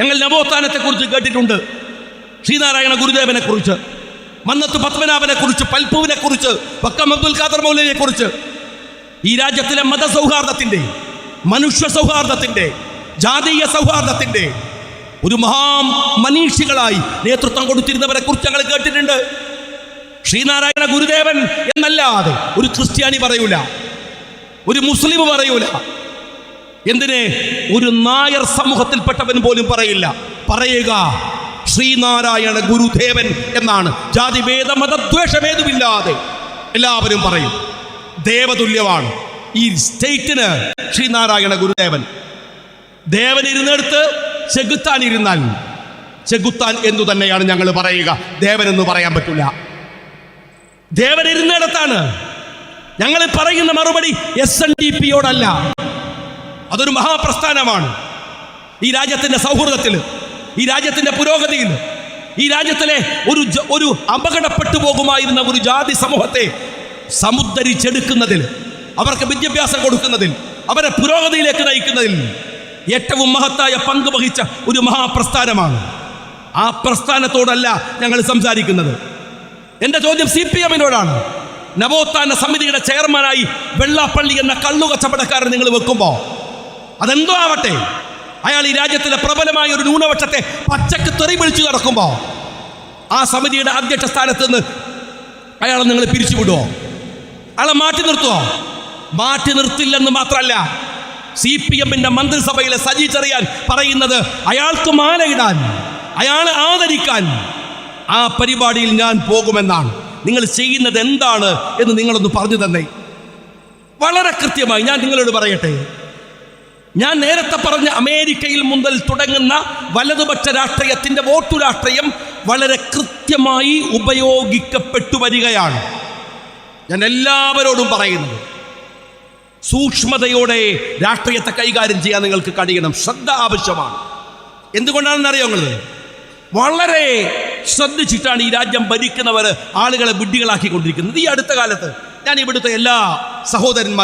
ഞങ്ങൾ നവോത്ഥാനത്തെ കുറിച്ച് കേട്ടിട്ടുണ്ട്. ശ്രീനാരായണ ഗുരുദേവനെ കുറിച്ച് മന്നത്ത് പത്മനാഭനെ കുറിച്ച് പൽപ്പുവിനെ കുറിച്ച് വക്കം അബ്ദുൽ ഖാദർ മൗലവിയെ കുറിച്ച് ഈ രാജ്യത്തിലെ മതസൗഹാർദ്ദത്തിന്റെ മനുഷ്യ സൗഹാർദ്ദത്തിന്റെ ജാതീയ സൗഹാർദ്ദത്തിന്റെ ഒരു മഹാ മനീഷികളായി നേതൃത്വം കൊടുത്തിരുന്നവരെ കുറിച്ച് ഞങ്ങൾ കേട്ടിട്ടുണ്ട്. ശ്രീനാരായണ ഗുരുദേവൻ എന്നല്ലാതെ ഒരു ക്രിസ്ത്യാനി പറയൂല. ഒരു മുസ്ലിം പറയൂല. എന്തിന്? ഒരു നായർ സമൂഹത്തിൽപ്പെട്ടവൻ പോലും പറയില്ല. പറയുക ശ്രീനാരായണ ഗുരുദേവൻ എന്നാണ്. ജാതി ഭേദ മതദ്വേഷമേതുമില്ലാതെ എല്ലാവരും പറയും. ദേവതുല്യമാണ് ഈ സ്റ്റേറ്റിന് ശ്രീനാരായണ ഗുരുദേവൻ. ദേവൻ ഇരുന്നെടുത്ത് ചെകുത്താൻ ഇരുന്നാൽ ചെകുത്താൻ എന്നു തന്നെയാണ് ഞങ്ങൾ പറയുക. ദേവൻ എന്ന് പറയാൻ പറ്റില്ല. ദേവൻ ഇരുന്നിടത്താണ്. ഞങ്ങൾ പറയുന്ന മറുപടി എസ് എൻ ഡി പിയോടല്ല അതൊരു മഹാപ്രസ്ഥാനമാണ്. ഈ രാജ്യത്തിന്റെ സൗഹൃദത്തിൽ ഈ രാജ്യത്തിന്റെ പുരോഗതിയിൽ ഈ രാജ്യത്തിലെ ഒരു ഒരു അപകടപ്പെട്ടു പോകുമായിരുന്ന ഒരു ജാതി സമൂഹത്തെ സമുദ്ധരിച്ചെടുക്കുന്നതിൽ അവർക്ക് വിദ്യാഭ്യാസം കൊടുക്കുന്നതിൽ അവരെ പുരോഗതിയിലേക്ക് നയിക്കുന്നതിൽ ഏറ്റവും മഹത്തായ പങ്ക് വഹിച്ച ഒരു മഹാപ്രസ്ഥാനമാണ്. ആ പ്രസ്ഥാനത്തോടല്ല ഞങ്ങൾ സംസാരിക്കുന്നത്. എന്റെ ചോദ്യം സി പി എമ്മിനോടാണ് നവോത്ഥാന സമിതിയുടെ ചെയർമാനായി വെള്ളാപ്പള്ളി എന്ന കള്ളുകച്ചവടക്കാരൻ നിങ്ങൾ വെക്കുമ്പോൾ അതെന്തോ ആവട്ടെ? അയാൾ ഈ രാജ്യത്തിലെ പ്രബലമായ ഒരു ന്യൂനപക്ഷത്തെ പച്ചക്ക് തെറി വിളിച്ചു നടക്കുമ്പോൾ ആ സമിതിയുടെ അധ്യക്ഷ സ്ഥാനത്ത് നിന്ന് അയാളെ നിങ്ങൾ പിരിച്ചുവിടുമോ അയാളെ മാറ്റി നിർത്തുമോ മാറ്റി നിർത്തില്ലെന്ന് മാത്രമല്ല സി പി എമ്മിന്റെ മന്ത്രിസഭയിലെ സജി ചെറിയാൻ പറയുന്നത് അയാൾക്ക് മാലയിടാൻ അയാളെ ആദരിക്കാൻ ആ പരിപാടിയിൽ ഞാൻ പോകുമെന്നാണ്. നിങ്ങൾ ചെയ്യുന്നത് എന്താണ് എന്ന് നിങ്ങളൊന്ന് പറഞ്ഞു തന്നെ. വളരെ കൃത്യമായി ഞാൻ നിങ്ങളോട് പറയട്ടെ. ഞാൻ നേരത്തെ പറഞ്ഞ അമേരിക്കയിൽ മുതൽ തുടങ്ങുന്ന വലതുപക്ഷ രാഷ്ട്രീയത്തിന്റെ വോട്ടു രാഷ്ട്രീയം വളരെ കൃത്യമായി ഉപയോഗിക്കപ്പെട്ടു വരികയാണ്. ഞാൻ എല്ലാവരോടും പറയുന്നത് സൂക്ഷ്മതയോടെ രാഷ്ട്രീയത്തെ കൈകാര്യം ചെയ്യാൻ നിങ്ങൾക്ക് കഴിയണം. ശ്രദ്ധ ആവശ്യമാണ്. എന്തുകൊണ്ടാണെന്ന് അറിയാവുന്നത് വളരെ ശ്രദ്ധിച്ചിട്ടാണ് ഈ രാജ്യം ഭരിക്കുന്നവർ ആളുകളെ വിഡ്ഢികളാക്കിക്കൊണ്ടിരിക്കുന്നത്. ഈ അടുത്ത കാലത്ത് ഞാൻ ഇവിടുത്തെ എല്ലാ സഹോദരന്മാരും